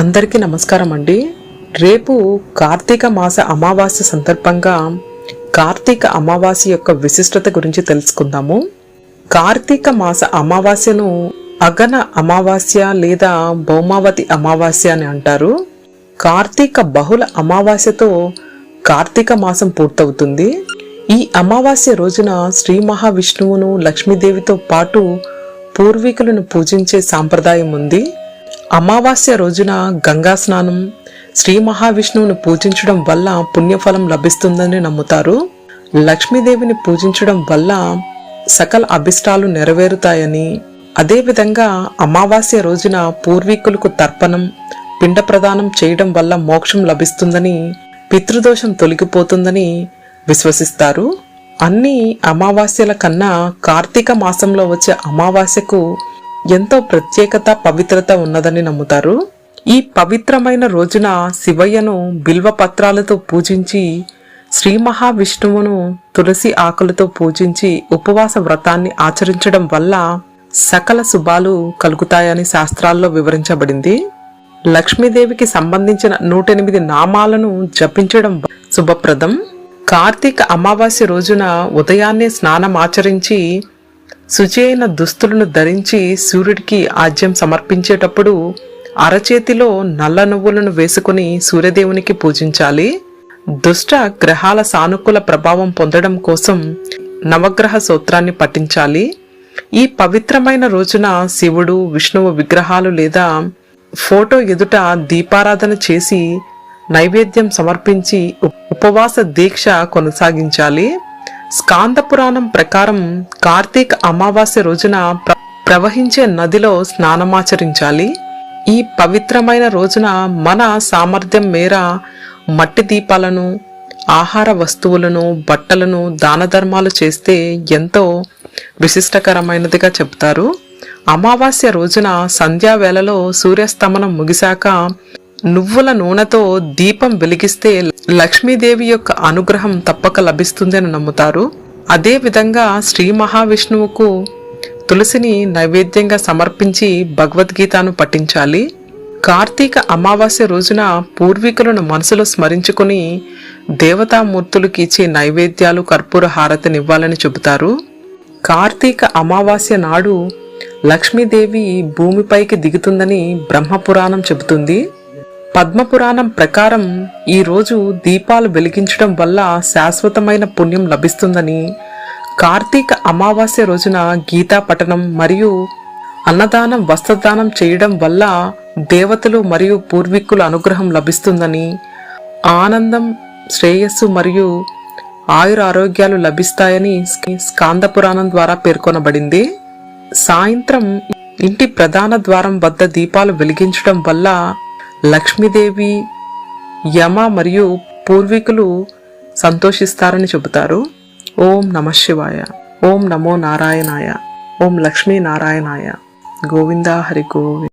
అందరికీ నమస్కారం అండి. రేపు కార్తీక మాస అమావాస్య సందర్భంగా కార్తీక అమావాస్య యొక్క విశిష్టత గురించి తెలుసుకుందాము. కార్తీక మాస అమావాస్యను అగన అమావాస్య లేదా భౌమావతి అమావాస్య అని అంటారు. కార్తీక బహుళ అమావాస్యతో కార్తీక మాసం పూర్తవుతుంది. ఈ అమావాస్య రోజున శ్రీ మహావిష్ణువును లక్ష్మీదేవితో పాటు పూర్వీకులను పూజించే సాంప్రదాయం ఉంది. అమావాస్య రోజున గంగా స్నానం శ్రీ మహావిష్ణువును పూజించడం వల్ల పుణ్యఫలం లభిస్తుందని నమ్ముతారు. లక్ష్మీదేవిని పూజించడం వల్ల సకల అభిష్టాలు నెరవేరుతాయని. అదేవిధంగా అమావాస్య రోజున పూర్వీకులకు తర్పణం పిండ ప్రదానం చేయడం వల్ల మోక్షం లభిస్తుందని పితృదోషం తొలగిపోతుందని విశ్వసిస్తారు. అన్ని అమావాస్యల కన్నా కార్తీక మాసంలో వచ్చే అమావాస్యకు ఎంతో ప్రత్యేకత పవిత్రత ఉన్నదని నమ్ముతారు. ఈ పవిత్రమైన రోజున శివయ్యను బిల్వ పత్రాలతో పూజించి శ్రీ మహావిష్ణువును తులసి ఆకులతో పూజించి ఉపవాస వ్రతాన్ని ఆచరించడం వల్ల సకల శుభాలు కలుగుతాయని శాస్త్రాల్లో వివరించబడింది. లక్ష్మీదేవికి సంబంధించిన నూటెనిమిది నామాలను జపించడం శుభప్రదం. కార్తీక అమావాస్య రోజున ఉదయాన్నే స్నానం ఆచరించి శుచి దుస్తులను ధరించి సూర్యుడికి ఆజ్యం సమర్పించేటప్పుడు అరచేతిలో నల్ల నువ్వులను వేసుకుని సూర్యదేవునికి పూజించాలి. దుష్ట గ్రహాల సానుకూల ప్రభావం పొందడం కోసం నవగ్రహ సూత్రాన్ని పఠించాలి. ఈ పవిత్రమైన రోజున శివుడు విష్ణువు విగ్రహాలు లేదా ఫోటో ఎదుట దీపారాధన చేసి నైవేద్యం సమర్పించి ఉపవాస దీక్ష కొనసాగించాలి. స్కాంద పురాణం ప్రకారం కార్తీక అమావాస్య రోజున ప్రవహించే నదిలో స్నానమాచరించాలి. ఈ పవిత్రమైన రోజున మన సామర్థ్యం మేర మట్టి దీపాలను ఆహార వస్తువులను బట్టలను దాన ధర్మాలు చేస్తే ఎంతో విశిష్టకరమైనదిగా చెప్తారు. అమావాస్య రోజున సంధ్యా వేళలో సూర్యాస్తమనం ముగిశాక నువ్వుల నూనెతో దీపం వెలిగిస్తే లక్ష్మీదేవి యొక్క అనుగ్రహం తప్పక లభిస్తుందని నమ్ముతారు. అదే విధంగా శ్రీ మహావిష్ణువుకు తులసిని నైవేద్యంగా సమర్పించి భగవద్గీతను పఠించాలి. కార్తీక అమావాస్య రోజున పూర్వీకులను మనసులో స్మరించుకుని దేవతామూర్తులకు ఇచ్చే నైవేద్యాలు కర్పూర హారతినివ్వాలని చెబుతారు. కార్తీక అమావాస్య నాడు లక్ష్మీదేవి భూమిపైకి దిగుతుందని బ్రహ్మపురాణం చెబుతుంది. పద్మపురాణం ప్రకారం ఈరోజు దీపాలు వెలిగించడం వల్ల శాశ్వతమైన పుణ్యం లభిస్తుందని కార్తీక అమావాస్య రోజున గీతా పఠనం మరియు అన్నదానం వస్త్రదానం చేయడం వల్ల దేవతలు మరియు పూర్వీకుల అనుగ్రహం లభిస్తుందని ఆనందం శ్రేయస్సు మరియు ఆయుర ఆరోగ్యాలు లభిస్తాయని స్కాంద పురాణం ద్వారా పేర్కొనబడింది. సాయంత్రం ఇంటి ప్రధాన ద్వారం వద్ద దీపాలు వెలిగించడం వల్ల లక్ష్మీదేవి యమ మరియు పూర్వీకులు సంతోషిస్తారని చెబుతారు. ఓం నమ శివాయ. ఓం నమో నారాయణాయ. ఓం లక్ష్మీ నారాయణాయ. గోవిందా హరి గోవింద.